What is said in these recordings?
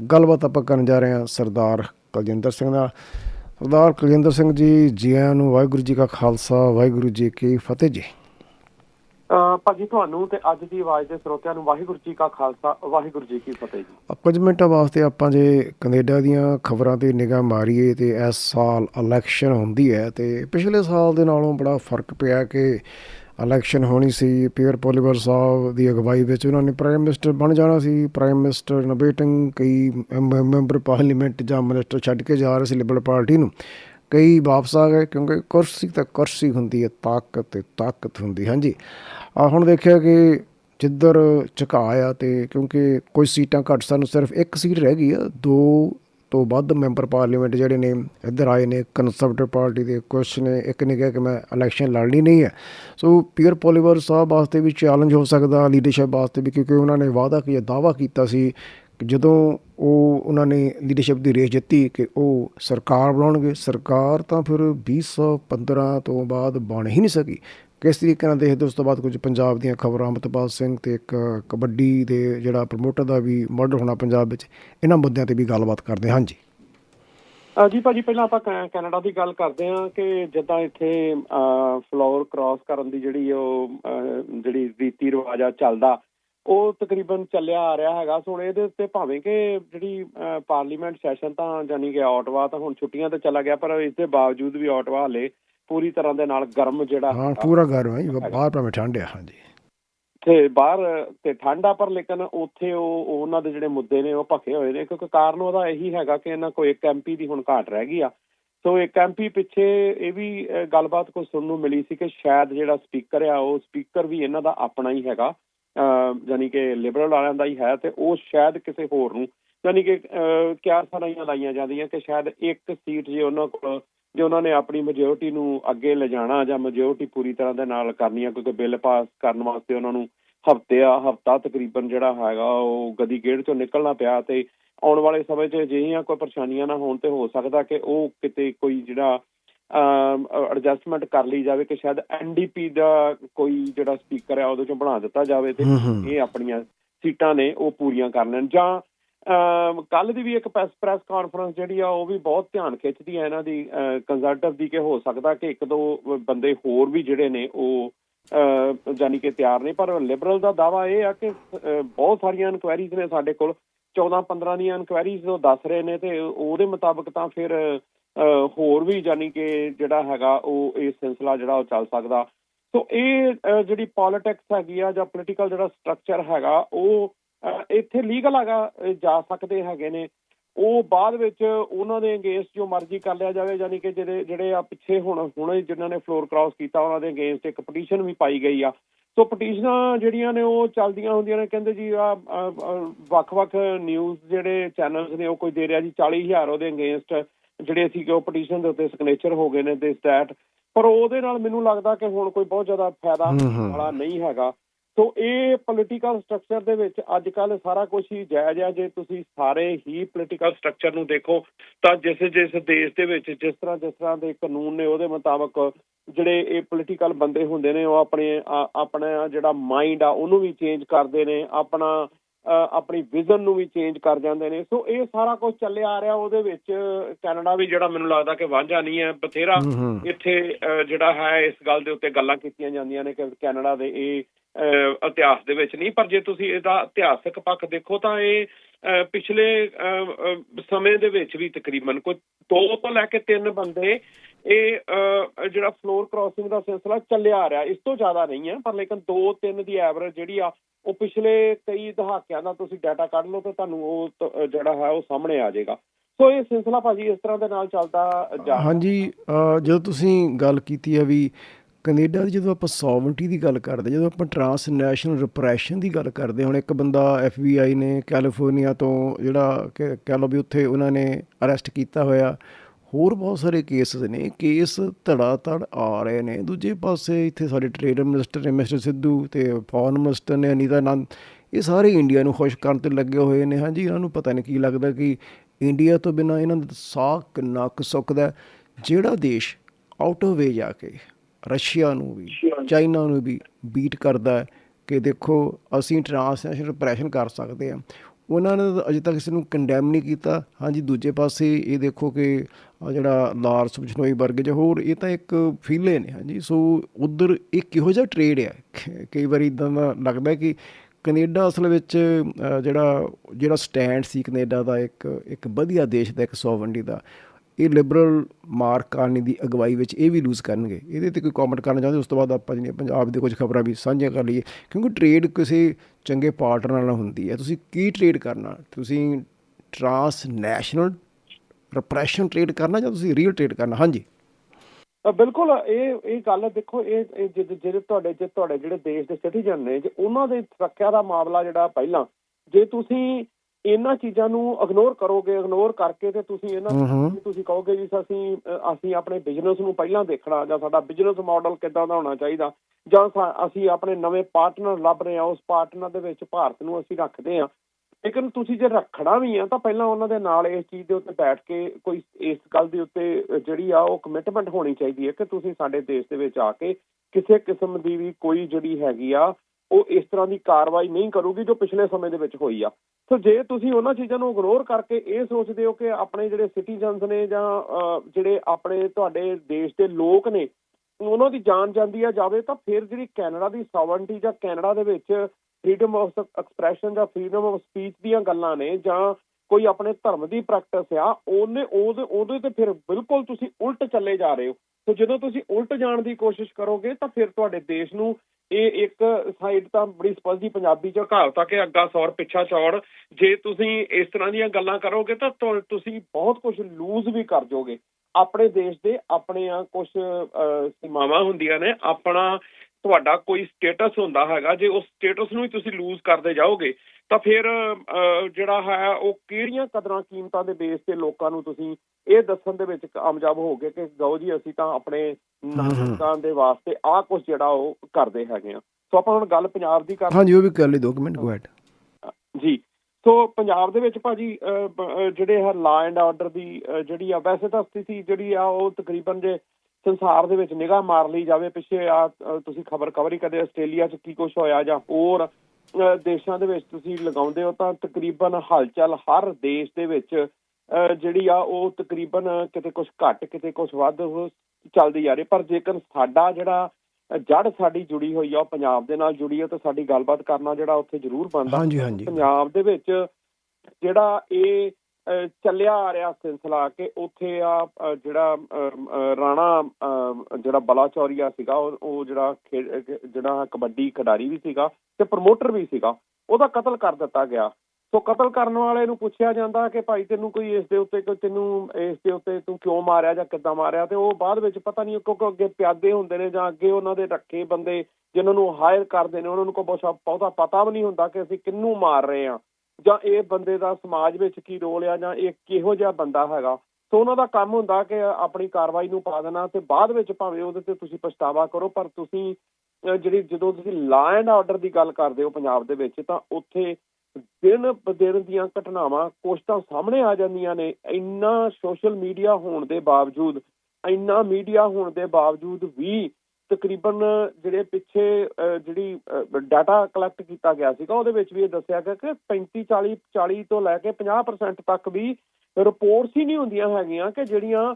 ਗੱਲਬਾਤ ਆਪਾਂ ਕਰਨ ਜਾ ਰਹੇ ਹਾਂ ਸਰਦਾਰ ਕੁਲਜਿੰਦਰ ਸਿੰਘ ਨਾਲ। ਸਰਦਾਰ ਕੁਲਜਿੰਦਰ ਸਿੰਘ ਜੀ ਜੀ ਆਇਆਂ ਨੂੰ ਵਾਹਿਗੁਰੂ ਜੀ ਕਾ ਖਾਲਸਾ ਵਾਹਿਗੁਰੂ ਜੀ ਕੀ ਫਤਿਹ ਜੀ। ਭਾਜੀ ਤੁਹਾਨੂੰ ਤੇ ਅੱਜ ਦੀ ਆਵਾਜ਼ ਦੇ ਸਰੋਤਿਆਂ ਨੂੰ ਵਾਹਿਗੁਰੂ ਜੀ ਕਾ ਖਾਲਸਾ ਵਾਹਿਗੁਰੂ ਜੀ ਕੀ ਫਤਿਹ ਜੀ। ਕੁਝ ਮਿੰਟਾਂ ਵਾਸਤੇ ਆਪਾਂ ਜੇ ਕੈਨੇਡਾ ਦੀਆਂ ਖਬਰਾਂ ਤੇ ਨਿਗਾਹ ਮਾਰੀਏ ਤੇ ਇਸ ਸਾਲ ਇਲੈਕਸ਼ਨ ਹੁੰਦੀ ਹੈ ਤੇ ਪਿਛਲੇ ਸਾਲ ਦੇ ਨਾਲੋਂ ਬੜਾ ਫ਼ਰਕ ਪਿਆ ਕਿ ਇਲੈਕਸ਼ਨ ਹੋਣੀ ਸੀ, ਪੀਅਰ ਪੋਲੀਵਰ ਸਾਹਿਬ ਦੀ ਅਗਵਾਈ ਵਿੱਚ ਉਹਨਾਂ ਨੇ ਪ੍ਰਾਈਮ ਮਿਨਿਸਟਰ ਬਣ ਜਾਣਾ ਸੀ। ਪ੍ਰਾਈਮ ਮਿਨਿਸਟਰ ਨਬੇਟਿੰਗ ਕਈ ਮੈਂਬਰ ਪਾਰਲੀਮੈਂਟ ਜਾਂ ਮਿਨਿਸਟਰ ਛੱਡ ਕੇ ਜਾ ਰਹੇ ਸੀ ਲਿਬਰਲ ਪਾਰਟੀ ਨੂੰ। ਕਈ ਵਾਪਸ ਆ ਗਏ ਕਿਉਂਕਿ ਕੁਰਸੀ ਤਾਂ ਕੁਰਸੀ ਹੁੰਦੀ ਹੈ, ਤਾਕਤ ਤੇ ਤਾਕਤ ਹੁੰਦੀ ਹਾਂਜੀ। ਆ ਹੁਣ ਦੇਖਿਆ ਕਿ ਜਿੱਧਰ ਝੁਕਾਇਆ ਆ ਤੇ ਕਿਉਂਕਿ ਕੁਝ ਸੀਟਾਂ ਘੱਟ, ਸਾਨੂੰ ਸਿਰਫ ਇੱਕ ਸੀਟ ਰਹਿ ਗਈ ਆ, ਦੋ ਤੋਂ ਵੱਧ ਮੈਂਬਰ ਪਾਰਲੀਮੈਂਟ ਜਿਹੜੇ ਨੇ ਇੱਧਰ ਆਏ ਨੇ ਕੰਸਰਵੇਟਿਵ ਪਾਰਟੀ ਦੇ ਕੁਝ ਨੇ, ਇੱਕ ਨੇ ਕਿਹਾ ਕਿ ਮੈਂ ਇਲੈਕਸ਼ਨ ਲੜਨੀ ਨਹੀਂ ਹੈ। ਸੋ ਪੀਅਰ ਪੋਲੀਵਰ ਸਾਹਿਬ ਵਾਸਤੇ ਵੀ ਚੈਲੰਜ ਹੋ ਸਕਦਾ ਲੀਡਰਸ਼ਿਪ ਵਾਸਤੇ ਵੀ, ਕਿਉਂਕਿ ਉਹਨਾਂ ਨੇ ਵਾਅਦਾ ਕੀਤਾ ਦਾਵਾ ਕੀਤਾ ਸੀ ਕਿ ਜਦੋਂ ਉਹ, ਉਹਨਾਂ ਨੇ ਲੀਡਰਸ਼ਿਪ ਦੀ ਰੇਸ ਜਿੱਤੀ ਕਿ ਉਹ ਸਰਕਾਰ ਬਣਾਉਣਗੇ। ਸਰਕਾਰ ਤਾਂ ਫਿਰ 2015 ਤੋਂ ਬਾਅਦ ਬਣ ਹੀ ਨਹੀਂ ਸਕੀ। ਕਿਸ ਤਰੀਕੇ ਨਾਲ ਦੇਖਦੇ ਉਸ ਤੋਂ ਬਾਅਦ ਕੁਝ ਪੰਜਾਬ ਦੀਆਂ ਖਬਰਾਂ? ਅਮਰਤਪਾਲ ਸਿੰਘ ਤੇ ਇੱਕ ਕਬੱਡੀ ਦੇ ਜਿਹੜਾ ਪ੍ਰਮੋਟਰ ਦਾ ਵੀ ਮਰਡਰ ਹੋਣਾ ਪੰਜਾਬ ਵਿੱਚ, ਇਹਨਾਂ ਮੁੱਦਿਆਂ ਤੇ ਵੀ ਗੱਲਬਾਤ ਕਰਦੇ ਹਾਂ। ਜੀ ਜੀ ਭਾਜੀ, ਪਹਿਲਾਂ ਆਪਾਂ ਕੈਨੇਡਾ ਦੀ ਗੱਲ ਕਰਦੇ ਹਾਂ ਕਿ ਜਿੱਦਾਂ ਇੱਥੇ ਫਲੋਰ ਕ੍ਰਾਸ ਕਰਨ ਦੀ ਜਿਹੜੀ ਉਹ ਜਿਹੜੀ ਰੀਤੀ ਰਿਵਾਜ ਆ, ਚੱਲਦਾ, ਉਹ ਤਕਰੀਬਨ ਚੱਲਿਆ ਆ ਰਿਹਾ ਹੈਗਾ। ਸੋ ਇਹਦੇ ਉੱਤੇ ਭਾਵੇਂ ਕਿ ਜਿਹੜੀ ਪਾਰਲੀਮੈਂਟ ਸੈਸ਼ਨ ਤਾਂ ਜਾਨੀ ਕਿ ਆਟਵਾ ਤਾਂ ਹੁਣ ਛੁੱਟੀਆਂ ਤੇ ਚਲਾ ਗਿਆ, ਪਰ ਇਸ ਦੇ ਬਾਵਜੂਦ ਵੀ ਆਟਵਾ ਹਲੇ ਪੂਰੀ ਤਰ੍ਹਾਂ ਦੇ ਨਾਲ ਗਰਮ ਜਿਹੜਾ ਹਾਂ ਪੂਰਾ ਗਰਮ ਹੈ ਬਾਹਰ ਭਾਵੇਂ ਠੰਡ ਆ ਹਾਂਜੀ। ਤੇ ਬਾਹਰ ਤੇ ਠੰਡ ਪਰ ਲੇਕਿਨ ਉੱਥੇ ਉਹ ਉਹ ਉਹਨਾਂ ਦੇ ਜਿਹੜੇ ਮੁੱਦੇ ਨੇ ਉਹ ਭਖੇ ਹੋਏ ਨੇ ਕਿਉਂਕਿ ਕਾਰਨ ਉਹਦਾ ਇਹੀ ਹੈਗਾ ਕਿ ਇਹਨਾਂ ਕੋਲ ਇੱਕ ਐਮਪੀ ਦੀ ਹੁਣ ਘਾਟ ਰਹਿ ਗਈ ਆ। ਸੋ ਇੱਕ ਐਮਪੀ ਪਿੱਛੇ ਇਹ ਵੀ ਗੱਲਬਾਤ ਕੋਈ ਸੁਣਨ ਨੂੰ ਮਿਲੀ ਸੀ ਕਿ ਸ਼ਾਇਦ ਜਿਹੜਾ ਸਪੀਕਰ ਆ ਉਹ ਸਪੀਕਰ ਵੀ ਇਹਨਾਂ ਦਾ ਆਪਣਾ ਹੀ ਹੈਗਾ। ਯਾਨੀ ਕਿ ਲਿਬਰਲ ਵਾਲਿਆਂ ਦਾ ਹੀ ਹੈ ਤੇ ਉਹ ਸ਼ਾਇਦ ਕਿਸੇ ਹੋਰ ਨੂੰ ਯਾਨੀ ਕਿ ਕਿਆ ਸਨਾਈਆਂ ਲਾਈਆਂ ਜਾਂਦੀਆਂ ਕਿ ਸ਼ਾਇਦ ਇੱਕ ਸੀਟ ਜੇ ਉਹਨਾਂ ਕੋਲ ਜੇ ਉਹਨਾਂ ਨੇ ਆਪਣੀ ਮੈਜੋਰਟੀ ਨੂੰ ਅੱਗੇ ਲਿਜਾਣਾ ਜਾਂ ਮੈਜੋਰਟੀ ਪੂਰੀ ਤਰ੍ਹਾਂ ਦੇ ਨਾਲ ਕਰਨੀ ਆ ਕਿਉਂਕਿ ਬਿੱਲ ਪਾਸ ਕਰਨ ਵਾਸਤੇ ਉਹਨਾਂ ਨੂੰ ਹਫ਼ਤੇ ਆ ਹਫਤਾ ਤਕਰੀਬਨ ਜਿਹੜਾ ਹੈਗਾ ਉਹ ਗਦੀ ਗੇੜ ਚੋਂ ਨਿਕਲਣਾ ਪਿਆ ਤੇ ਆਉਣ ਵਾਲੇ ਸਮੇਂ 'ਚ ਅਜਿਹੀਆਂ ਕੋਈ ਪਰੇਸ਼ਾਨੀਆਂ ਨਾ ਹੋਣ ਤੇ ਹੋ ਸਕਦਾ ਕਿ ਉਹ ਕਿਤੇ ਕੋਈ ਜਿਹੜਾ ਐਡਜਸਟਮੈਂਟ ਕਰ ਲਈ ਜਾਵੇ ਕਿ ਸ਼ਾਇਦ ਐਨਡੀਪੀ ਦਾ ਕੋਈ ਜਿਹੜਾ ਸਪੀਕਰ ਆ ਉਹਦੇ ਚੋਂ ਬਣਾ ਦਿੱਤਾ ਜਾਵੇ ਤੇ। ਇਹ ਆਪਣੀਆਂ ਸੀਟਾਂ ਨੇ ਉਹ ਪੂਰੀਆਂ ਕਰ ਲੈਣ ਜਾਂ ਕੱਲ ਦੀ ਵੀ ਇੱਕ ਪ੍ਰੈਸ ਪ੍ਰੈਸ ਕਾਨਫਰੰਸ ਜਿਹੜੀ ਆ ਉਹ ਵੀ ਬਹੁਤ ਧਿਆਨ ਖਿੱਚਦੀ ਹੈ ਇਹਨਾਂ ਦੀ ਕੰਜ਼ਰਟਿਵ ਦੀ ਕਿ ਹੋ ਸਕਦਾ ਕਿ ਇੱਕ ਦੋ ਬੰਦੇ ਹੋਰ ਵੀ ਜਿਹੜੇ ਨੇ ਉਹ ਅਹ, ਜਾਨੀ ਕਿ ਤਿਆਰ ਨੇ। ਪਰ ਲਿਬਰਲ ਦਾ ਦਾਵਾ ਇਹ ਆ ਕਿ ਬਹੁਤ ਸਾਰੀਆਂ ਇਨਕੁਆਇਰੀਜ਼ ਨੇ ਸਾਡੇ ਕੋਲ। 14 15 ਦੀਆਂ ਇਨਕੁਆਇਰੀਜ਼ ਉਹ ਦੱਸ ਰਹੇ ਨੇ ਤੇ ਉਹਦੇ ਮੁਤਾਬਕ ਤਾਂ ਫਿਰ ਅਹ, ਹੋਰ ਵੀ ਜਾਨੀ ਕਿ ਜਿਹੜਾ ਹੈਗਾ ਉਹ ਇਹ ਸਿਲਸਿਲਾ ਜਿਹੜਾ ਉਹ ਚੱਲ ਸਕਦਾ। ਸੋ ਇਹ ਜਿਹੜੀ ਪੋਲਿਟਿਕਸ ਹੈਗੀ ਆ ਜਾਂ ਪੋਲੀਟੀਕਲ ਜਿਹੜਾ ਸਟਰਕਚਰ ਹੈਗਾ ਉਹ ਇੱਥੇ ਲੀਗਲ ਹੈਗਾ ਜਾ ਸਕਦੇ ਹੈਗੇ ਨੇ। ਉਹ ਬਾਅਦ ਵਿੱਚ ਉਹਨਾਂ ਦੇ ਅਗੇਂਸਟ ਜੋ ਮਰਜ਼ੀ ਕਰ ਲਿਆ ਜਾਵੇ ਯਾਨੀ ਕਿ ਜਿਹੜੇ ਜਿਹੜੇ ਆ ਪਿੱਛੇ ਹੁਣ ਹੁਣੇ ਜਿਨ੍ਹਾਂ ਨੇ ਫਲੋਰ ਕ੍ਰਾਸ ਕੀਤਾ ਉਹਨਾਂ ਦੇ ਅਗੇਂਸਟ ਇੱਕ ਪਟੀਸ਼ਨ ਵੀ ਪਾਈ ਗਈ ਆ। ਸੋ ਪਟੀਸ਼ਨਾਂ ਜਿਹੜੀਆਂ ਨੇ ਉਹ ਚੱਲਦੀਆਂ ਹੁੰਦੀਆਂ ਨੇ। ਕਹਿੰਦੇ ਜੀ ਆ ਵੱਖ-ਵੱਖ ਨਿਊਜ਼ ਜਿਹੜੇ ਚੈਨਲਸ ਨੇ ਉਹ ਕੋਈ ਦੇ ਰਿਹਾ ਜੀ 40000 ਉਹਦੇ ਅਗੇਂਸਟ ਜਿਹੜੇ ਸੀ ਕਿ ਉਹ ਪਟੀਸ਼ਨ ਦੇ ਉੱਤੇ ਸਿਗਨੇਚਰ ਹੋ ਗਏ ਨੇ ਤੇ ਸਟੈਟ ਪਰ ਉਹਦੇ ਨਾਲ ਮੈਨੂੰ ਲੱਗਦਾ ਕਿ ਹੁਣ ਕੋਈ ਬਹੁਤ ਜ਼ਿਆਦਾ ਫਾਇਦਾ। ਵਾਲਾ ਨਹੀਂ ਹੈਗਾ। ਸੋ ਇਹ ਪੋਲੀਟੀਕਲ ਸਟਰਕਚਰ ਦੇ ਵਿੱਚ ਅੱਜ ਕੱਲ ਸਾਰਾ ਕੁਝ ਹੀ ਜਾਇਜ਼ ਆ ਜੇ ਤੁਸੀਂ ਸਾਰੇ ਹੀ ਪੋਲੀਟੀਕਲ ਸਟਰਕਚਰ ਨੂੰ ਦੇਖੋ ਤਾਂ ਜਿਸ ਜਿਸ ਦੇਸ਼ ਦੇ ਵਿੱਚ ਜਿਸ ਤਰ੍ਹਾਂ ਜਿਸ ਤਰ੍ਹਾਂ ਦੇ ਕਾਨੂੰਨ ਨੇ ਉਹਦੇ ਮੁਤਾਬਕ ਜਿਹੜੇ ਇਹ ਪੋਲੀਟੀਕਲ ਬੰਦੇ ਹੁੰਦੇ ਨੇ ਉਹ ਆਪਣੇ ਆਪਣਾ ਜਿਹੜਾ ਮਾਈਂਡ ਆ ਉਹਨੂੰ ਵੀ ਚੇਂਜ ਕਰਦੇ ਨੇ ਆਪਣਾ ਆਪਣੀ ਵਿਜ਼ਨ ਨੂੰ ਵੀ ਚੇਂਜ ਕਰ ਜਾਂਦੇ ਨੇ ਸੋ ਇਹ ਸਾਰਾ ਕੁਝ ਚੱਲਿਆ ਆ ਰਿਹਾ ਉਹਦੇ ਵਿੱਚ ਕੈਨੇਡਾ ਵੀ ਜਿਹੜਾ ਮੈਨੂੰ ਲੱਗਦਾ ਕਿ ਵਾਂਝਾ ਨਹੀਂ ਹੈ ਬਥੇਰਾ। ਇੱਥੇ ਜਿਹੜਾ ਹੈ ਇਸ ਗੱਲ ਦੇ ਉੱਤੇ ਗੱਲਾਂ ਕੀਤੀਆਂ ਜਾਂਦੀਆਂ ਨੇ ਕਿ ਕੈਨੇਡਾ ਦੇ ਇਹ ਇਤਿਹਾਸ ਦੇ ਵਿੱਚ ਨਹੀਂ, ਪਰ ਜੇ ਤੁਸੀਂ ਇਹਦਾ ਇਤਿਹਾਸਕ ਪੱਖ ਦੇਖੋ ਤਾਂ ਇਹ ਪਿਛਲੇ ਸਮੇਂ ਦੇ ਵਿੱਚ ਵੀ ਤਕਰੀਬਨ ਕੋਈ ਦੋ ਤੋਂ ਲੈ ਕੇ ਤਿੰਨ ਬੰਦੇ ਇਹ ਜਿਹੜਾ ਫਲੋਰ ਕ੍ਰਾਸਿੰਗ ਦਾ ਸਿਲਸਿਲਾ ਚੱਲਿਆ ਆ ਰਿਹਾ। ਇਸ ਤੋਂ ਜ਼ਿਆਦਾ ਨਹੀਂ ਹੈ, ਪਰ ਲੇਕਿਨ ਦੋ ਤਿੰਨ ਦੀ ਐਵਰੇਜ ਜਿਹੜੀ ਆ, ਉਹ ਪਿਛਲੇ ਕਈ ਦਹਾਕਿਆਂ ਦਾ ਤੁਸੀਂ ਡਾਟਾ ਕੱਢ ਲਓ ਤਾਂ ਤੁਹਾਨੂੰ ਉਹ ਜਿਹੜਾ ਹੈ ਉਹ ਸਾਹਮਣੇ ਆ ਜਾਏਗਾ। ਸੋ ਇਹ ਸਿਲਸਿਲਾ ਭਾਜੀ ਇਸ ਤਰ੍ਹਾਂ ਦੇ ਨਾਲ ਚੱਲਦਾ ਜਾ ਹਾਂਜੀ ਜਦੋਂ ਤੁਸੀਂ ਗੱਲ ਕੀਤੀ ਹੈ ਵੀ ਕੈਨੇਡਾ ਦੀ ਜਦੋਂ ਆਪਾਂ ਸੋਵਰਨਟੀ ਦੀ ਗੱਲ ਕਰਦੇ, ਜਦੋਂ ਆਪਾਂ ਟਰਾਂਸਨੈਸ਼ਨਲ ਰਿਪਰੈਸ਼ਨ ਦੀ ਗੱਲ ਕਰਦੇ, ਹੁਣ ਇੱਕ ਬੰਦਾ ਐਫਬੀਆਈ ਨੇ ਕੈਲੀਫੋਰਨੀਆ ਤੋਂ ਜਿਹੜਾ ਕਿ ਕਹਿ ਲਓ ਵੀ ਉੱਥੇ ਉਹਨਾਂ ਨੇ ਅਰੈਸਟ ਕੀਤਾ ਹੋਇਆ, ਹੋਰ ਬਹੁਤ ਸਾਰੇ ਕੇਸਸ ਨੇ ਕੇਸ ਧੜਾ ਧੜ ਆ ਰਹੇ ਨੇ। ਦੂਜੇ ਪਾਸੇ ਇੱਥੇ ਸਾਡੇ ਟ੍ਰੇਡ ਮਿਨਿਸਟਰ ਨੇ, ਮਿਸਟਰ ਸਿੱਧੂ ਤੇ ਫੋਰਨ ਮਿਨਿਸਟਰ ਨੇ, ਅਨੀਤਾ ਨੰਦ, ਇਹ ਸਾਰੇ ਇੰਡੀਆ ਨੂੰ ਖੁਸ਼ ਕਰਨ ਤੇ ਲੱਗੇ ਹੋਏ ਨੇ। ਹਾਂਜੀ, ਇਹਨਾਂ ਨੂੰ ਪਤਾ ਨਹੀਂ ਕੀ ਲੱਗਦਾ ਕਿ ਇੰਡੀਆ ਤੋਂ ਬਿਨਾ ਇਹਨਾਂ ਦਾ ਸਾਹ ਕਿੰਨਾ ਕੁ ਸੁੱਕਦਾ ਜਿਹੜਾ ਦੇਸ਼ ਆਊਟ ਆਫ ਵੇ ਜਾ ਕੇ ਰਸ਼ੀਆ ਨੂੰ ਵੀ ਚਾਈਨਾ ਨੂੰ ਵੀ ਬੀਟ ਕਰਦਾ ਹੈ ਕਿ ਦੇਖੋ ਅਸੀਂ ਟ੍ਰਾਂਸਨੈਸ਼ਨਲ ਰਿਪਰੈਸ਼ਨ ਕਰ ਸਕਦੇ ਹਾਂ। ਉਹਨਾਂ ਨੇ ਅਜੇ ਤੱਕ ਕਿਸੇ ਨੂੰ ਕੰਡੈਮ ਨਹੀਂ ਕੀਤਾ। ਹਾਂਜੀ ਦੂਜੇ ਪਾਸੇ ਇਹ ਦੇਖੋ ਕਿ ਜਿਹੜਾ ਲਾਰਸ ਬਿਸ਼ਨੋਈ ਵਰਗੇ ਜਾਂ ਹੋਰ ਇਹ ਤਾਂ ਇੱਕ ਫੀਲੇ ਨੇ। ਹਾਂਜੀ ਸੋ ਉਧਰ ਇਹ ਕਿਹੋ ਜਿਹਾ ਟ੍ਰੇਡ ਹੈ ਕਈ ਵਾਰੀ ਇਦਾਂ ਦਾ ਲੱਗਦਾ ਕਿ ਕੈਨੇਡਾ ਅਸਲ ਵਿੱਚ ਜਿਹੜਾ ਜਿਹੜਾ ਸਟੈਂਡ ਸੀ ਕੈਨੇਡਾ ਦਾ ਇੱਕ ਇੱਕ ਵਧੀਆ ਦੇਸ਼ ਦਾ ਇੱਕ ਸੋਵਰਨਟੀ ਦਾ। ਇਹ ਲਿਬਰਲ ਮਾਰਕ ਕਾਰਨੀ ਦੀ ਅਗਵਾਈ ਵਿੱਚ ਇਹ ਵੀ ਲੂਜ਼ ਕਰਨਗੇ। ਇਹਦੇ ਤੇ ਕੋਈ ਕਮੈਂਟ ਕਰਨਾ ਚਾਹੁੰਦੇ, ਉਸ ਤੋਂ ਬਾਅਦ ਆਪਾਂ ਜਿਹੜੀਆਂ ਪੰਜਾਬ ਦੇ ਕੁਝ ਖਬਰਾਂ ਵੀ ਸਾਂਝੀਆਂ ਕਰ ਲਈਏ, ਕਿਉਂਕਿ ਟ੍ਰੇਡ ਕਿਸੇ ਚੰਗੇ ਪਾਰਟਨਰ ਨਾਲ ਹੁੰਦੀ ਹੈ। ਤੁਸੀਂ ਕੀ ਟ੍ਰੇਡ ਕਰਨਾ? ਤੁਸੀਂ ਟਰਾਂਸ ਨੈਸ਼ਨਲ ਰਿਪਰੈਸ਼ਨ ਟ੍ਰੇਡ ਕਰਨਾ ਜਾਂ ਤੁਸੀਂ ਰੀਅਲ ਟ੍ਰੇਡ ਕਰਨਾ? ਹਾਂਜੀ। ਬਿਲਕੁਲ, ਇਹ ਇਹ ਗੱਲ ਦੇਖੋ, ਇਹ ਜਿਹੜੇ ਤੁਹਾਡੇ, ਜੇ, ਤੁਹਾਡੇ ਜਿਹੜੇ ਦੇਸ਼ ਦੇ ਸਿਟੀਜ਼ਨ ਨੇ, ਜੇ ਉਹਨਾਂ ਦੇ ਸੁਰੱਖਿਆ ਦਾ ਮਾਮਲਾ ਜਿਹੜਾ ਪਹਿਲਾਂ, ਜੇ ਤੁਸੀਂ ਇਹਨਾਂ ਚੀਜ਼ਾਂ ਨੂੰ ਇਗਨੋਰ ਕਰੋਗੇ ਇਗਨੋਰ ਕਰਕੇ ਤੇ ਤੁਸੀਂ ਇਹਨਾਂ ਜੇ ਤੁਸੀਂ ਕਹੋਗੇ ਜੀ ਅਸੀਂ ਅਸੀਂ ਆਪਣੇ ਬਿਜ਼ਨਸ ਨੂੰ ਪਹਿਲਾਂ ਦੇਖਣਾ ਜਾਂ ਸਾਡਾ ਬਿਜ਼ਨਸ ਮਾਡਲ ਕਿੱਦਾਂ ਦਾ ਹੋਣਾ ਚਾਹੀਦਾ ਜਾਂ ਅਸੀਂ ਆਪਣੇ ਨਵੇਂ ਪਾਰਟਨਰ ਲੱਭ ਰਹੇ ਹਾਂ ਉਸ ਪਾਰਟਨਰ ਦੇ ਵਿੱਚ ਭਾਰਤ ਨੂੰ ਅਸੀਂ ਰੱਖਦੇ ਹਾਂ। ਲੇਕਿਨ ਤੁਸੀਂ ਜੇ ਰੱਖਣਾ ਵੀ ਆ ਤਾਂ ਪਹਿਲਾਂ ਉਹਨਾਂ ਦੇ ਨਾਲ ਇਸ ਚੀਜ਼ ਦੇ ਉੱਤੇ ਬੈਠ ਕੇ ਕੋਈ ਇਸ ਗੱਲ ਦੇ ਉੱਤੇ ਜਿਹੜੀ ਆ ਉਹ ਕਮਿਟਮੈਂਟ ਹੋਣੀ ਚਾਹੀਦੀ ਹੈ ਕਿ ਤੁਸੀਂ ਸਾਡੇ ਦੇਸ਼ ਦੇ ਵਿੱਚ ਆ ਕੇ ਕਿਸੇ ਕਿਸਮ ਦੀ ਵੀ ਕੋਈ ਜਿਹੜੀ ਹੈਗੀ ਆ ਉਹ ਇਸ ਤਰ੍ਹਾਂ ਦੀ ਕਾਰਵਾਈ ਨਹੀਂ ਕਰੂਗੀ ਜੋ ਪਿਛਲੇ ਸਮੇਂ ਦੇ ਵਿੱਚ ਹੋਈ ਆ। ਸੋ ਜੇ ਤੁਸੀਂ ਉਹਨਾਂ ਚੀਜ਼ਾਂ ਨੂੰ ਇਗਨੋਰ ਕਰਕੇ ਇਹ ਸੋਚਦੇ ਹੋ ਕਿ ਆਪਣੇ ਜਿਹੜੇ ਸਿਟੀਜ਼ਨਸ ਨੇ ਜਾਂ ਜਿਹੜੇ ਆਪਣੇ ਤੁਹਾਡੇ ਦੇਸ਼ ਦੇ ਲੋਕ ਨੇ, ਉਹਨਾਂ ਦੀ ਜਾਨ ਜਾਂਦੀ ਆ ਜਾਵੇ, ਤਾਂ ਫਿਰ ਜਿਹੜੀ ਕੈਨੇਡਾ ਦੀ ਸੌਵਰਨਟੀ ਜਾਂ ਕੈਨੇਡਾ ਦੇ ਵਿੱਚ ਫਰੀडम ਆਫ ਐਕਸਪ੍ਰੈਸ਼ਨ ਜਾਂ ਫਰੀडम ਆਫ ਸਪੀਚ ਦੀਆਂ ਗੱਲਾਂ ਨੇ ਜਾਂ ਕੋਈ ਆਪਣੇ ਧਰਮ ਦੀ ਪ੍ਰੈਕਟਿਸ ਆ, ਉਹਨੇ, ਉਹਦੇ ਉਹਦੇ ਤੇ ਫਿਰ ਬਿਲਕੁਲ ਤੁਸੀਂ ਉਲਟ ਚੱਲੇ ਜਾ ਰਹੇ ਹੋ। ਸੋ ਜਦੋਂ ਤੁਸੀਂ ਉਲਟ ਜਾਣ ਦੀ ਕੋਸ਼ਿਸ਼ ਕਰੋਗੇ, ਤਾਂ ਫਿਰ ਤੁਹਾਡੇ ਦੇਸ਼ ਨੂੰ ਇਹ ਇੱਕ ਸਾਈਡ ਤਾਂ ਬੜੀ ਸਪਸ਼ਟੀ ਪੰਜਾਬੀ ਚ ਕਹਾਵਤ ਆ ਕਿ ਅੱਗਾ ਸੌਰ ਪਿੱਛਾ ਚੌੜ। ਜੇ ਤੁਸੀਂ ਇਸ ਤਰ੍ਹਾਂ ਦੀਆਂ ਗੱਲਾਂ ਕਰੋਗੇ ਤਾਂ ਤੁਸੀਂ ਬਹੁਤ ਕੁਝ ਲੂਜ਼ ਵੀ ਕਰ ਜਾਓਗੇ ਆਪਣੇ ਦੇਸ਼ ਦੇ ਆਪਣੇ ਆ ਕੁਝ ਸੀਮਾਵਾਂ ਹੁੰਦੀਆਂ ਨੇ, ਆਪਣਾ ਤੁਹਾਡਾ ਕੋਈ ਸਟੇਟਸ ਹੁੰਦਾ ਹੈਗਾ ਜੇ ਉਸ ਸਟੇਟਸ ਨੂੰ ਹੀ ਤੁਸੀਂ ਲੂਜ਼ ਕਰਦੇ ਜਾਓਗੇ ਤਾਂ ਫਿਰ ਜਿਹੜਾ ਹੈ ਉਹ ਕਿਹੜੀਆਂ ਕਦਰਾਂ ਕੀਮਤਾਂ ਦੇ ਬੇਸ ਤੇ ਲੋਕਾਂ ਨੂੰ ਤੁਸੀਂ ਇਹ ਦੱਸਣ ਦੇ ਵਿੱਚ ਕਾਮਯਾਬ ਹੋਗੇ ਕਿ ਗਓ ਜੀ ਅਸੀਂ ਤਾਂ ਆਪਣੇ ਨਾਗਰਿਕਾਂ ਦੇ ਵਾਸਤੇ ਆਹ ਕੁਝ ਜਿਹੜਾ ਉਹ ਕਰਦੇ ਹੈਗੇ ਆ ਸੋ ਆਪਾਂ ਹੁਣ ਗੱਲ ਪੰਜਾਬ ਦੀ ਕਰ ਹਾਂਜੀ ਉਹ ਵੀ ਕਰ ਲਈ ਦੋ ਕੁ ਮਿੰਟ ਗੋ ਹੈਡ ਜੀ। ਸੋ ਪੰਜਾਬ ਦੇ ਵਿੱਚ ਭਾਜੀ ਜਿਹੜੇ ਹੈ ਲਾ ਐਂਡ ਆਰਡਰ ਦੀ ਜਿਹੜੀ ਆ ਵੈਸੇ ਤਾਂ ਸਥਿਤੀ ਜਿਹੜੀ ਆ ਉਹ ਤਕਰੀਬਨ ਜੇ ਸੰਸਾਰ ਦੇ ਵਿੱਚ ਨਿਗਾਹ ਮਾਰ ਲਈ ਜਾਵੇ ਪਿੱਛੇ ਆ ਤੁਸੀਂ ਖਬਰ ਕਵਰ ਹੀ ਕਦੇ ਆਸਟ੍ਰੇਲੀਆ 'ਚ ਕੀ ਕੁਝ ਹੋਇਆ ਜਾਂ ਹੋਰ ਦੇਸ਼ਾਂ ਦੇ ਵਿੱਚ ਤੁਸੀਂ ਲਗਾਉਂਦੇ ਹੋ ਤਾਂ ਤਕਰੀਬਨ ਹਲਚਲ ਹਰ ਦੇਸ਼ ਦੇ ਵਿੱਚ ਜਿਹੜੀ ਆ ਉਹ ਤਕਰੀਬਨ ਕਿਤੇ ਕੁਝ ਘੱਟ ਕਿਤੇ ਕੁਝ ਵੱਧ ਚੱਲਦੀ ਜਾ ਰਹੀ ਪਰ ਜੇਕਰ ਸਾਡਾ ਜਿਹੜਾ ਜੜ ਸਾਡੀ ਜੁੜੀ ਹੋਈ ਆ ਉਹ ਪੰਜਾਬ ਦੇ ਨਾਲ ਜੁੜੀ ਆ ਤਾਂ ਸਾਡੀ ਗੱਲਬਾਤ ਕਰਨਾ ਜਿਹੜਾ ਉੱਥੇ ਜ਼ਰੂਰ ਬਣਦਾ। ਪੰਜਾਬ ਦੇ ਵਿੱਚ ਜਿਹੜਾ ਇਹ ਚੱਲਿਆ ਆ ਰਿਹਾ ਸਿਲਸਿਲਾ ਕਿ ਉੱਥੇ ਆ ਜਿਹੜਾ ਰਾਣਾ ਅਹ, ਜਿਹੜਾ ਬਲਾਚੌਰੀਆ ਸੀਗਾ ਉਹ ਜਿਹੜਾ ਖੇਡ- ਜਿਹੜਾ ਕਬੱਡੀ ਖਿਡਾਰੀ ਵੀ ਸੀਗਾ ਤੇ ਪ੍ਰਮੋਟਰ ਵੀ ਸੀਗਾ ਉਹਦਾ ਕਤਲ ਕਰ ਦਿੱਤਾ ਗਿਆ। ਸੋ ਕਤਲ ਕਰਨ ਵਾਲੇ ਨੂੰ ਪੁੱਛਿਆ ਜਾਂਦਾ ਕਿ ਭਾਈ ਤੈਨੂੰ ਕੋਈ ਇਸ ਦੇ ਉੱਤੇ ਕੋਈ ਤੈਨੂੰ ਇਸ ਦੇ ਉੱਤੇ ਤੂੰ ਕਿਉਂ ਮਾਰਿਆ ਜਾਂ ਕਿੱਦਾਂ ਮਾਰਿਆ? ਤੇ ਉਹ ਬਾਅਦ ਵਿੱਚ ਪਤਾ ਨਹੀਂ ਕਿਉਂਕਿ ਅੱਗੇ ਪਿਆਦੇ ਹੁੰਦੇ ਨੇ ਜਾਂ ਅੱਗੇ ਉਹਨਾਂ ਦੇ ਰੱਖੇ ਬੰਦੇ ਜਿਨ੍ਹਾਂ ਨੂੰ ਹਾਇਰ ਕਰਦੇ ਨੇ ਉਹਨਾਂ ਨੂੰ ਕੋਈ ਬਹੁਤ ਬਹੁਤਾ ਪਤਾ ਵੀ ਨਹੀਂ ਹੁੰਦਾ ਕਿ ਅਸੀਂ ਕਿੰਨੂੰ ਮਾਰ ਰਹੇ ਹਾਂ। ਜਾਂ ਇਹ ਬੰਦੇ ਦਾ ਸਮਾਜ ਵਿੱਚ ਕੀ ਰੋਲ ਆ ਜਾਂ ਇਹ ਕਿਹੋ ਜਿਹਾ ਬੰਦਾ ਹੈਗਾ। ਸੋ ਉਹਨਾਂ ਦਾ ਕੰਮ ਹੁੰਦਾ ਕਿ ਆਪਣੀ ਕਾਰਵਾਈ ਨੂੰ ਪਾ ਦੇਣਾ ਤੇ ਬਾਅਦ ਵਿੱਚ ਭਾਵੇਂ ਉਹਦੇ ਤੇ ਤੁਸੀਂ ਪਛਤਾਵਾ ਕਰੋ, ਪਰ ਤੁਸੀਂ ਜਿਹੜੀ ਜਦੋਂ ਤੁਸੀਂ ਲਾ ਐਂਡ ਆਰਡਰ ਦੀ ਗੱਲ ਕਰਦੇ ਹੋ ਪੰਜਾਬ ਦੇ ਵਿੱਚ, ਤਾਂ ਉੱਥੇ ਦਿਨ ਬਦਿਨ ਦੀਆਂ ਘਟਨਾਵਾਂ ਕੁਛ ਤਾਂ ਸਾਹਮਣੇ ਆ ਜਾਂਦੀਆਂ ਨੇ। ਇੰਨਾ ਸੋਸ਼ਲ ਮੀਡੀਆ ਹੋਣ ਦੇ ਬਾਵਜੂਦ, ਇੰਨਾ ਮੀਡੀਆ ਹੋਣ ਦੇ ਬਾਵਜੂਦ ਵੀ ਤਕਰੀਬਨ ਜਿਹੜੇ ਪਿੱਛੇ ਅਹ, ਜਿਹੜੀ ਡਾਟਾ ਕਲੈਕਟ ਕੀਤਾ ਗਿਆ ਸੀਗਾ ਉਹਦੇ ਵਿੱਚ ਵੀ ਇਹ ਦੱਸਿਆ ਗਿਆ ਕਿ 35 40 40 ਤੋਂ ਲੈ ਕੇ 50% ਤੱਕ ਵੀ ਰਿਪੋਰਟਸ ਹੀ ਨਹੀਂ ਹੁੰਦੀਆਂ ਹੈਗੀਆਂ ਕਿ ਜਿਹੜੀਆਂ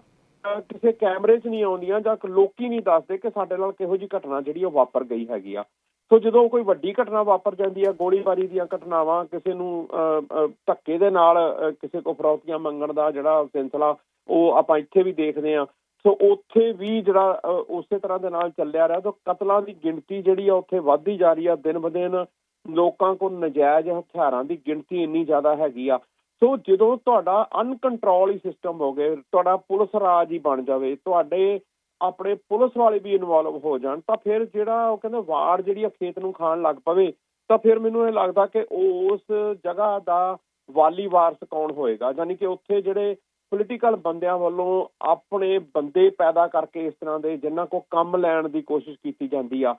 ਕਿਸੇ ਕੈਮਰੇ 'ਚ ਨਹੀਂ ਆਉਂਦੀਆਂ ਜਾਂ ਲੋਕੀ ਨਹੀਂ ਦੱਸਦੇ ਕਿ ਸਾਡੇ ਨਾਲ ਕਿਹੋ ਜੀ ਘਟਨਾ ਜਿਹੜੀ ਉਹ ਵਾਪਰ ਗਈ ਹੈਗੀ ਆ। ਸੋ ਜਦੋਂ ਕੋਈ ਵੱਡੀ ਘਟਨਾ ਵਾਪਰ ਜਾਂਦੀ ਆ ਗੋਲੀਬਾਰੀ ਦੀਆਂ ਘਟਨਾਵਾਂ ਕਿਸੇ ਨੂੰ ਅਹ, ਧੱਕੇ ਦੇ ਨਾਲ ਕਿਸੇ ਕੋ ਫਰੌਤੀਆਂ ਮੰਗਣ ਦਾ ਜਿਹੜਾ ਸਿਲਸਿਲਾ ਉਹ ਆਪਾਂ ਇੱਥੇ ਵੀ ਦੇਖਦੇ ਆ ਸੋ ਉੱਥੇ ਵੀ ਜਿਹੜਾ ਉਸੇ ਤਰ੍ਹਾਂ ਦੇ ਨਾਲ ਚੱਲਿਆ ਰਿਹਾ। ਤਾਂ ਕਤਲਾਂ ਦੀ ਗਿਣਤੀ ਜਿਹੜੀ ਆ ਉੱਥੇ ਵੱਧਦੀ ਜਾ ਰਹੀ ਆ। ਦਿਨ ਬਦਿਨ ਲੋਕਾਂ ਕੋਲ ਨਜਾਇਜ਼ ਹਥਿਆਰਾਂ ਦੀ ਗਿਣਤੀ ਇੰਨੀ ਜ਼ਿਆਦਾ ਹੈਗੀ ਆ। ਸੋ ਜਦੋਂ ਤੁਹਾਡਾ ਅਨਕੰਟਰੋਲ ਹੀ ਸਿਸਟਮ ਹੋ ਗਏ, ਤੁਹਾਡਾ ਪੁਲਿਸ ਰਾਜ ਹੀ ਬਣ ਜਾਵੇ, ਤੁਹਾਡੇ ਆਪਣੇ ਪੁਲਿਸ ਵਾਲੇ ਵੀ ਇਨਵੋਲਵ ਹੋ ਜਾਣ, ਤਾਂ ਫਿਰ ਜਿਹੜਾ ਉਹ ਕਹਿੰਦੇ ਵਾਰ ਜਿਹੜੀ ਆ ਖੇਤ ਨੂੰ ਖਾਣ ਲੱਗ ਪਵੇ, ਤਾਂ ਫਿਰ ਮੈਨੂੰ ਇਹ ਲੱਗਦਾ ਕਿ ਉਸ ਜਗ੍ਹਾ ਦਾ ਵਾਲੀ ਵਾਰਸ ਕੌਣ ਹੋਏਗਾ? ਯਾਨੀ ਕਿ ਉੱਥੇ ਜਿਹੜੇ ਪੋਲੀਟੀਕਲ ਬੰਦਿਆਂ ਵੱਲੋਂ ਆਪਣੇ ਬੰਦੇ ਪੈਦਾ ਕਰਕੇ ਇਸ ਤਰ੍ਹਾਂ ਦੇ ਜਿਨ੍ਹਾਂ ਕੋ ਕੰਮ ਲੈਣ ਦੀ ਕੋਸ਼ਿਸ਼ ਕੀਤੀ ਜਾਂਦੀ ਆ।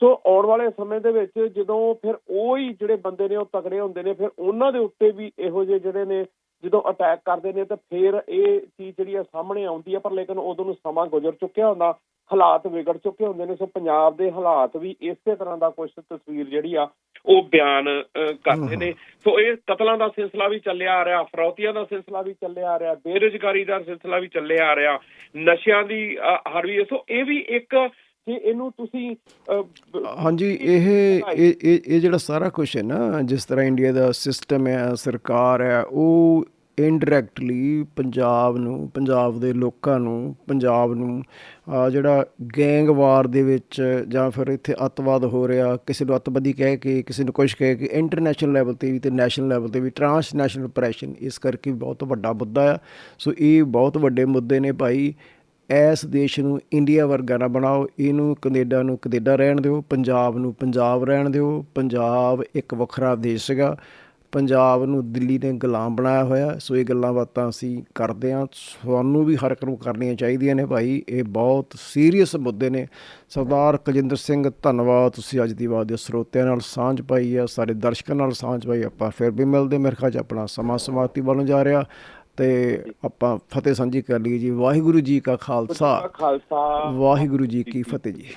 ਸੋ ਆਉਣ ਵਾਲੇ ਸਮੇਂ ਦੇ ਵਿੱਚ ਜਦੋਂ ਫਿਰ ਉਹ ਹੀ ਜਿਹੜੇ ਬੰਦੇ ਨੇ ਉਹ ਤਗੜੇ ਹੁੰਦੇ ਨੇ, ਫਿਰ ਉਹਨਾਂ ਦੇ ਉੱਤੇ ਵੀ ਇਹੋ ਜਿਹੇ ਜਿਹੜੇ ਨੇ ਜਦੋਂ ਅਟੈਕ ਕਰਦੇ ਨੇ, ਤਾਂ ਫਿਰ ਇਹ ਚੀਜ਼ ਜਿਹੜੀ ਆ ਸਾਹਮਣੇ ਆਉਂਦੀ ਆ, ਪਰ ਲੇਕਿਨ ਉਦੋਂ ਨੂੰ ਸਮਾਂ ਗੁਜ਼ਰ ਚੁੱਕਿਆ ਹੁੰਦਾ। ਹਾਲਾਤ ਵਿਗੜ ਚੁੱਕੇ ਹੁੰਦੇ ਨੇ ਸੋ ਪੰਜਾਬ ਦੇ ਹਾਲਾਤ ਵੀ ਇਸੇ ਤਰ੍ਹਾਂ ਦਾ ਕੁਝ ਤਸਵੀਰ ਜਿਹੜੀ ਆ ਉਹ ਬਿਆਨ ਕਰਦੇ ਨੇ। ਸੋ ਇਹ ਕਤਲਾਂ ਦਾ ਸਿਲਸਿਲਾ ਵੀ ਚੱਲਿਆ ਆ ਰਿਹਾ ਫਰੌਤੀਆਂ ਦਾ ਸਿਲਸਿਲਾ ਵੀ ਚੱਲਿਆ ਆ ਰਿਹਾ ਬੇਰੁਜ਼ਗਾਰੀ ਦਾ ਸਿਲਸਿਲਾ ਵੀ ਚੱਲਿਆ ਆ ਰਿਹਾ ਨਸ਼ਿਆਂ ਦੀ ਅਹ, ਹਰ ਵੀ ਸੋ ਇਹ ਵੀ ਇੱਕ ਕਿ ਇਹਨੂੰ ਤੁਸੀਂ ਹਾਂਜੀ ਇਹ ਇਹ ਇਹ ਜਿਹੜਾ ਸਾਰਾ ਕੁਝ ਹੈ ਨਾ ਜਿਸ ਤਰ੍ਹਾਂ ਇੰਡੀਆ ਦਾ ਸਿਸਟਮ ਹੈ ਸਰਕਾਰ ਹੈ ਉਹ ਇਨਡਾਇਰੈਕਟਲੀ ਪੰਜਾਬ ਨੂੰ, ਪੰਜਾਬ ਦੇ ਲੋਕਾਂ ਨੂੰ, ਪੰਜਾਬ ਨੂੰ ਜਿਹੜਾ ਗੈਂਗਵਾਰ ਦੇ ਵਿੱਚ ਜਾਂ ਫਿਰ ਇੱਥੇ ਅੱਤਵਾਦ ਹੋ ਰਿਹਾ, ਕਿਸੇ ਨੂੰ ਅੱਤਵਾਦੀ ਕਹਿ ਕੇ, ਕਿਸੇ ਨੂੰ ਕੁਛ ਕਹਿ ਕੇ ਇੰਟਰਨੈਸ਼ਨਲ ਲੈਵਲ ਤੇ ਵੀ ਤੇ ਨੈਸ਼ਨਲ ਲੈਵਲ ਤੇ ਵੀ ਟਰਾਂਸਨੈਸ਼ਨਲ ਪ੍ਰੈਸ਼ਨ ਇਸ ਕਰਕੇ ਬਹੁਤ ਵੱਡਾ ਮੁੱਦਾ ਆ। ਸੋ ਇਹ ਬਹੁਤ ਵੱਡੇ ਮੁੱਦੇ ਨੇ ਭਾਈ। ਇਸ ਦੇਸ਼ ਨੂੰ ਇੰਡੀਆ ਵਰਗਾ ਨਾ ਬਣਾਓ, ਇਹਨੂੰ ਕੈਨੇਡਾ ਨੂੰ ਕੈਨੇਡਾ ਰਹਿਣ ਦਿਓ, ਪੰਜਾਬ ਨੂੰ ਪੰਜਾਬ ਰਹਿਣ ਦਿਓ, ਪੰਜਾਬ ਇੱਕ ਵੱਖਰਾ ਦੇਸ਼ ਹੈਗਾ। ਪੰਜਾਬ ਨੂੰ ਦਿੱਲੀ ਨੇ ਗੁਲਾਮ ਬਣਾਇਆ ਹੋਇਆ ਸੋ ਇਹ ਗੱਲਾਂ ਬਾਤਾਂ ਅਸੀਂ ਕਰਦੇ ਹਾਂ। ਸਾਨੂੰ ਵੀ ਹਰ ਇੱਕ ਨੂੰ ਕਰਨੀਆਂ ਚਾਹੀਦੀਆਂ ਨੇ ਭਾਈ। ਇਹ ਬਹੁਤ ਸੀਰੀਅਸ ਮੁੱਦੇ ਨੇ। ਸਰਦਾਰ ਕੁਲਜਿੰਦਰ ਸਿੰਘ ਧੰਨਵਾਦ। ਤੁਸੀਂ ਅੱਜ ਦੀ ਬਾਤ ਦੇ ਸਰੋਤਿਆਂ ਨਾਲ ਸਾਂਝ ਪਾਈ ਹੈ ਸਾਰੇ ਦਰਸ਼ਕਾਂ ਨਾਲ ਸਾਂਝ ਪਾਈ। ਆਪਾਂ ਫਿਰ ਵੀ ਮਿਲਦੇ ਮੇਰੇ ਖਿਆਲ 'ਚ ਆਪਣਾ ਸਮਾਂ ਸਮਾਪਤੀ ਵੱਲ ਜਾ ਰਿਹਾ। ਤੇ ਆਪਾਂ ਫਤਿਹ ਸਾਂਝੀ ਕਰ ਲਈਏ ਜੀ। ਵਾਹਿਗੁਰੂ ਜੀ ਕਾ ਖਾਲਸਾ। ਵਾਹਿਗੁਰੂ ਜੀ ਕੀ ਫਤਿਹ ਜੀ।